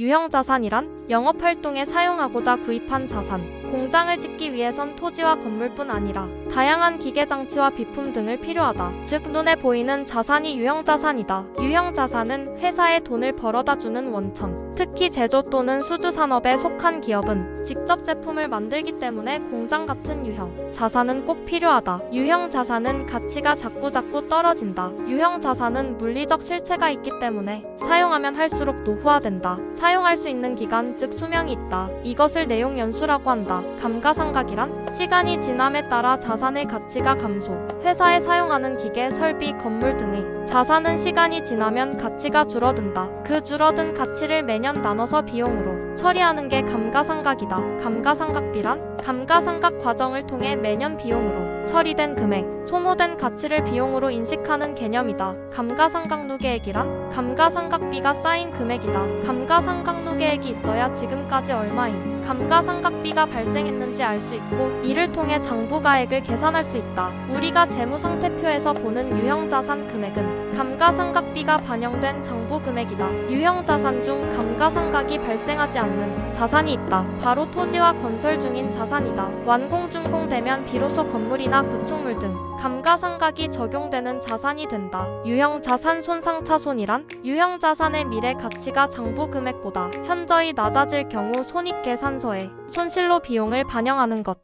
유형 자산이란 영업 활동에 사용하고자 구입한 자산. 공장을 짓기 위해선 토지와 건물뿐 아니라 다양한 기계 장치와 비품 등을 필요하다. 즉 눈에 보이는 자산이 유형 자산이다. 유형 자산은 회사에 돈을 벌어다 주는 원천. 특히 제조 또는 수주 산업에 속한 기업은 직접 제품을 만들기 때문에 공장 같은 유형 자산은 꼭 필요하다. 유형 자산은 가치가 자꾸자꾸 떨어진다. 유형 자산은 물리적 실체가 있기 때문에 사용하면 할수록 노후화된다. 사용할 수 있는 기간 즉 수명이 있다. 이것을 내용 연수라고 한다. 감가상각이란 시간이 지남에 따라 자산의 가치가 감소. 회사에 사용하는 기계, 설비, 건물 등의 자산은 시간이 지나면 가치가 줄어든다. 그 줄어든 가치를 매년 나눠서 비용으로 처리하는 게 감가상각이다. 감가상각비란 감가상각 과정을 통해 매년 비용으로 처리된 금액, 소모된 가치를 비용으로 인식하는 개념이다. 감가상각누계액이란 감가상각비가 쌓인 금액이다. 감가상각누계액이 있어야 지금까지 얼마인 감가상각비가 발생했는지 알 수 있고 이를 통해 장부가액을 계산할 수 있다. 우리가 재무상태표에서 보는 유형자산 금액은 감가상각비가 반영된 장부 금액이다. 유형자산 중 감가상각이 발생하지 않는 자산이 있다. 바로 토지와 건설 중인 자산이다. 완공 준공되면 비로소 건물이나 구축물 등 감가상각이 적용되는 자산이 된다. 유형 자산 손상 차손이란 유형 자산의 미래 가치가 장부 금액보다 현저히 낮아질 경우 손익 계산서에 손실로 비용을 반영하는 것.